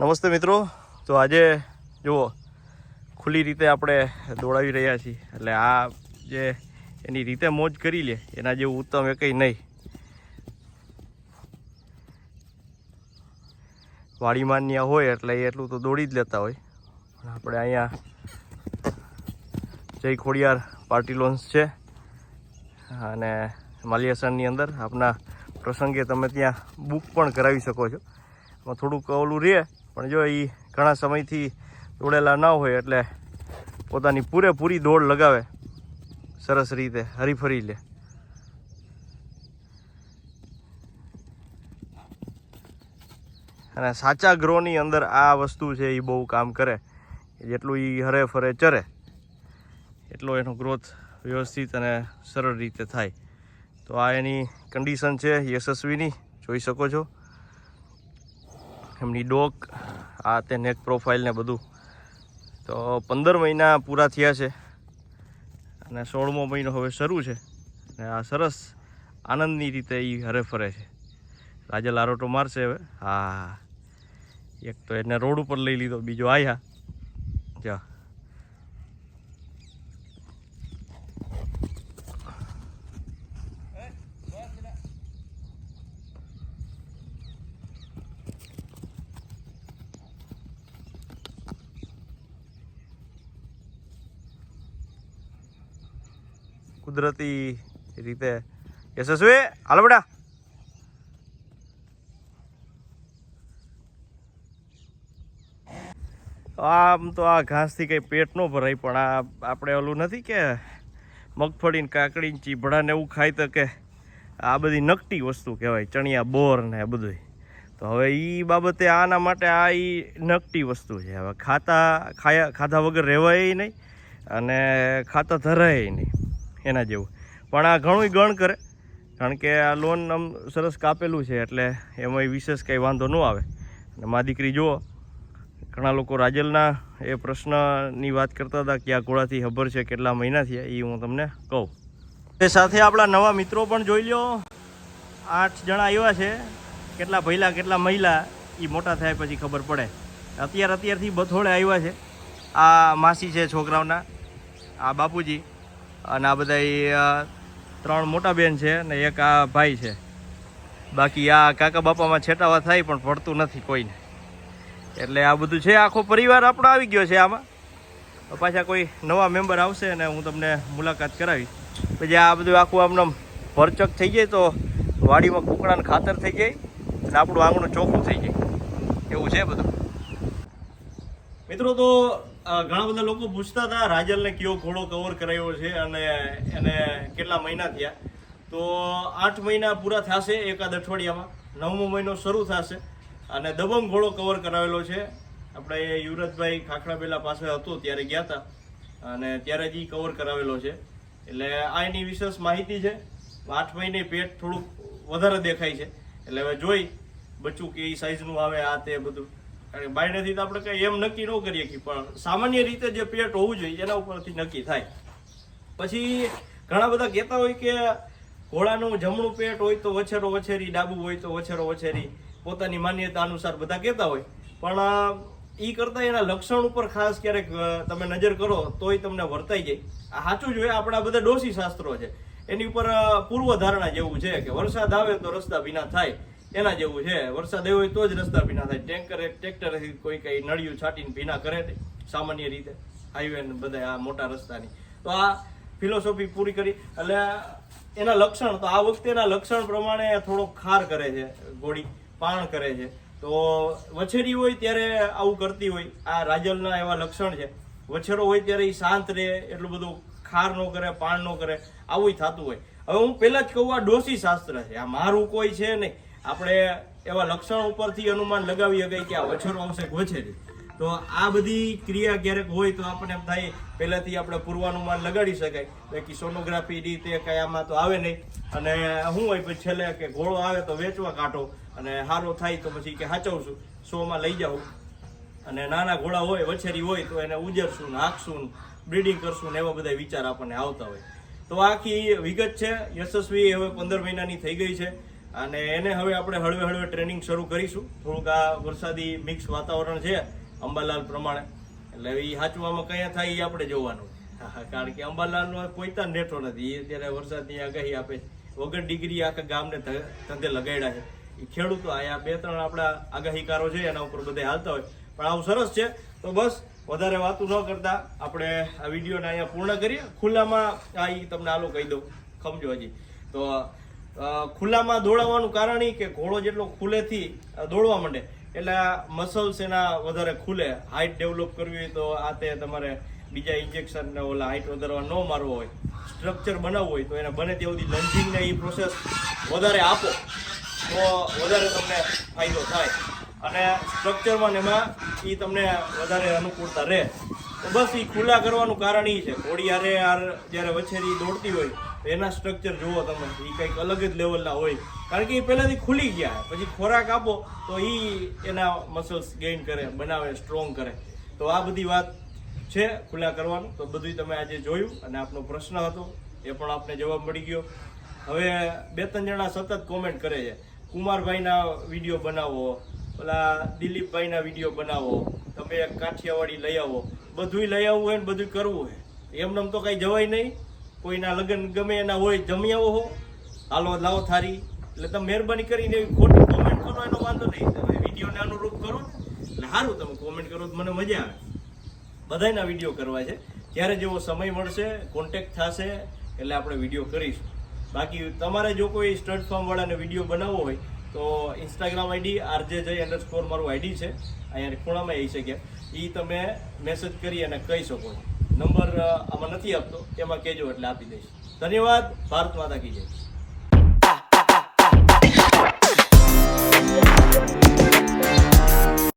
નમસ્તે મિત્રો. તો આજે જુઓ, ખુલ્લી રીતે આપણે દોડાવી રહ્યા છીએ. એટલે આ જે એની રીતે મોજ કરી લે, એના જેવું ઉત્તમ એ કંઈ નહીં. વાડીમાં ત્યાં હોય એટલે એ એટલું તો દોડી જ લેતા હોય. પણ આપણે અહીંયા જય ખોડિયાર પાર્ટી લોન્સ છે. અને માલિયાસણની અંદર આપના પ્રસંગે તમે ત્યાં બુક પણ કરાવી શકો છો. એમાં થોડુંક ઓલું રહે પણ જો એ ઘણા સમયથી દોડેલા ના હોય એટલે પોતાની પૂરેપૂરી દોડ લગાવે. સરસ રીતે, હરીફરી લે. અને સાચા ગ્રોની અંદર આ વસ્તુ છે એ બહુ કામ કરે. જેટલું એ હરે ફરે ચરે, એટલો એનો ગ્રોથ વ્યવસ્થિત અને સરળ રીતે થાય. તો આ એની કન્ડિશન છે યશસ્વીની, જોઈ શકો છો. એમની ડોક, આ તે નેક પ્રોફાઇલ ને બધું. તો પંદર મહિના પૂરા થયા છે અને સોળમો મહિનો હવે શરૂ છે. અને આ સરસ આનંદની રીતે એ હરે ફરે છે. રાજે લારોટો મારશે હવે. હા, એક તો એને રોડ ઉપર લઈ લીધો, બીજો આવ્યા જા. કુદરતી રીતે યશસ્વી. હાલો બેટા. આમ તો આ ઘાસથી કંઈ પેટ ન ભરાય, પણ આ આપણે ઓલું નથી કે મગફળીને કાકડીને ચીભડાને એવું ખાય તો કે આ બધી નકટી વસ્તુ કહેવાય, ચણિયા બોર ને બધું તો હવે એ બાબતે આના માટે આ એ નકટી વસ્તુ છે. હવે ખાતા, ખાયા, ખાધા વગર રહેવાય નહીં અને ખાતા ધરાય નહીં. એના જેવું. પણ આ ઘણું ગણ કરે. કારણ કે આ લોન આમ સરસ કાપેલું છે, એટલે એમાં વિશેષ કંઈ વાંધો ન આવે. અને મા દીકરી જુઓ, ઘણા લોકો રાજલના એ પ્રશ્નની વાત કરતા હતા કે આ ઘોડાથી ખબર છે કેટલા મહિના થયા એ હું તમને કહું. એ સાથે આપણા નવા મિત્રો પણ જોઈ લો આઠ જણા આવ્યા છે. કેટલા ભૈલા કેટલા મહિલા એ મોટા થાય પછી ખબર પડે. અત્યાર અત્યારથી બથોડે આવ્યા છે. આ માસી છે છોકરાઓના. આ બાપુજી. અને આ બધા ત્રણ મોટા બેન છે ને એક આ ભાઈ છે. બાકી આ કાકા બાપામાં છેટાવા થાય પણ પડતું નથી કોઈને. એટલે આ બધું છે, આખો પરિવાર આપણો આવી ગયો છે આમાં. પાછા કોઈ નવા મેમ્બર આવશે અને હું તમને મુલાકાત કરાવી. પછી આ બધું આખું આમને આમ ભરચક થઈ જાય તો વાડીમાં કુકડાને ખાતર થઈ જાય અને આપણું આંગણું ચોખ્ખું થઈ જાય. એવું છે બધું. મિત્રો, તો ઘણા બધા લોકો પૂછતા હતા, રાજલને કયો ઘોડો કવર કરાયો છે અને એને કેટલા મહિના થયા? તો આઠ મહિના પૂરા થશે એકાદ અઠવાડિયામાં. નવમો મહિનો શરૂ થશે અને દબંગ ઘોડો કવર કરાવેલો છે. આપણે યુવરાજભાઈ ખાખડાબેલા પાસે હતો ત્યારે ગયા હતા અને ત્યારે જ કવર કરાવેલો છે. એટલે આ એની વિશેષ માહિતી છે. આઠ મહિને પેટ થોડુંક વધારે દેખાય છે. એટલે હવે જોઈ બચ્ચું કે સાઈઝનું આવે, આ તે બધું. કારણ કે તો આપણે કંઈ એમ નક્કી ન કરીએ કે પણ સામાન્ય રીતે જે પેટ હોવું જોઈએ એના ઉપરથી નક્કી થાય. પછી ઘણા બધા કહેતા હોય કે ઘોડાનું જમણું પેટ હોય તો વછેરો વછેરી, ડાબુ હોય તો વછેરો વછેરી, પોતાની માન્યતા અનુસાર બધા કહેતા હોય. પણ એ કરતાં એના લક્ષણ ઉપર ખાસ ક્યારેક તમે નજર કરો તોય તમને વર્તાઈ જાય. આ સાચું જોઈએ આપણા બધા ડોસી શાસ્ત્રો છે. એની ઉપર પૂર્વ ધારણા જેવું છે કે વરસાદ આવે તો રસ્તા ભીના થાય. એના જેવું છે. વરસાદ એવો હોય તો જ રસ્તા ભીના થાય. ટેન્કર ટ્રેક્ટર કોઈ કઈ નળિયું છાંટીને ભીના કરે સામાન્ય રીતે. હાઈવે ને બધા આ મોટા રસ્તાની. તો આ ફિલોસોફી પૂરી કરી. એટલે એના લક્ષણ, તો આ વખતે એના લક્ષણ પ્રમાણે થોડો ખાર કરે છે, ગોળી પાણ કરે છે. તો વછેરી હોય ત્યારે આવું કરતી હોય. આ રાજલના એવા લક્ષણ છે. વછેરો હોય ત્યારે એ શાંત રહે, એટલું બધું ખાર ન કરે, પાણ ન કરે આવું થતું હોય. હવે હું પહેલાં જ કહું, આ ડોસી શાસ્ત્ર છે. આ મારું કોઈ છે નહીં. આપણે એવા લક્ષણ ઉપરથી અનુમાન લગાવી શકાય કે આ વછેરો આવશે વછેરી તો આ બધી ક્રિયા ક્યારેક હોય તો આપણને એમ થાય, પહેલાંથી આપણે પૂર્વાનુમાન લગાડી શકાય. બાકી સોનોગ્રાફી રીતે કંઈ આમાં તો આવે નહીં. અને શું હોય પછી છેલ્લે કે ઘોડો આવે તો વેચવા કાઢો અને સારો થાય તો પછી કે સાચવશું શોમાં લઈ જાઉં. અને નાના ઘોડા હોય, વછેરી હોય તો એને ઉજરશું ને હાંકશું બ્રીડિંગ કરશું ને એવા બધા વિચાર આપણને આવતા હોય. તો આખી વિગત છે. યશસ્વી હવે પંદર મહિનાની થઈ ગઈ છે. અને એને હવે આપણે હળવે હળવે ટ્રેનિંગ શરૂ કરીશું. થોડુંક આ વરસાદી મિક્સ વાતાવરણ છે અંબાલાલ પ્રમાણે. એટલે એ સાચવામાં કયા થાય એ આપણે જોવાનું. કારણ કે અંબાલાલનો ત્યાં નેઠો નથી. એ અત્યારે વરસાદની આગાહી આપે. વગર ડિગ્રી આખા ગામને ધંધે લગાડ્યા છે. એ ખેડૂતો અહીંયા બે, ત્રણ આપણા આગાહીકારો છે, એના ઉપર બધે હાલતા હોય. પણ આવું સરસ છે. તો બસ, વધારે વાતું ન કરતા. આપણે આ વિડીયોને અહીંયા પૂર્ણ કરીએ. ખુલ્લામાં આ તમને આલો કહી દઉં. સમજો હજી. તો ખુલ્લામાં દોડાવવાનું કારણ એ કે ઘોડો જેટલો ખુલેથી દોડવા માંડે. એટલે મસલ્સ એના વધારે ખુલે. હાઇટ ડેવલપ કરવી હોય તો આ તે તમારે બીજા ઇન્જેક્શન ને ઓલા હાઇટ વધારવા ન મારવો હોય. સ્ટ્રક્ચર બનાવવું હોય તો એને બને ત્યાં સુધી લંચિંગને એ પ્રોસેસ વધારે આપો. તો વધારે તમને ફાયદો થાય. અને સ્ટ્રક્ચરમાં એમાં એ તમને વધારે અનુકૂળતા રહે. તો બસ એ ખુલ્લા કરવાનું કારણ એ છે. ઘોડી હારે હાર જ્યારે વછેરી દોડતી હોય એના સ્ટ્રક્ચર જુઓ તમે એ કંઈક અલગ જ લેવલના હોય. કારણ કે એ પહેલાંથી ખુલી ગયા પછી ખોરાક આપો, તો એ એના મસલ્સ ગેઇન કરે, બનાવે સ્ટ્રોંગ કરે. તો આ બધી વાત છે ખુલ્લા કરવાનું. તો બધું તમે આજે જોયું અને આપનો પ્રશ્ન હતો, એ પણ આપને જવાબ મળી ગયો. હવે બે ત્રણ જણા સતત કોમેન્ટ કરે છે. કુમારભાઈના વીડિયો બનાવો પેલા દિલીપભાઈના વીડિયો બનાવો, તમે કાઠિયાવાડી લઈ આવો. બધુંય લઈ આવવું હોય ને બધું કરવું હોય. એમને તો કાંઈ જવાય નહીં. કોઈના લગ્ન ગમે એના હોય, જમી આવો હો. હાલો, લાવો થારી એટલે તમે મહેરબાની કરીને એવી ખોટી કોમેન્ટ કરો, એનો વાંધો નહીં. તમે વિડીયોને અનુરૂપ કરો ને, એટલે સારું તમે કોમેન્ટ કરો તો મને મજા આવે. બધાયના વીડિયો કરવા છે. જ્યારે જેવો સમય મળશે કોન્ટેક્ટ થશે, એટલે આપણે વીડિયો કરીશું. બાકી તમારે જો કોઈ સ્ટડ ફાર્મ વાળાને વીડિયો બનાવવો હોય, તો Instagram ID RJ Jay underscore મારું આઈડી છે. અહીંયા ખૂણામાં આવી શકે એ તમે મેસેજ કરી અને કહી શકો છો. નંબર આમાં નથી આપતો એમાં કહેજો એટલે આપી દઈશ. ધન્યવાદ ભારત માતા કી જય.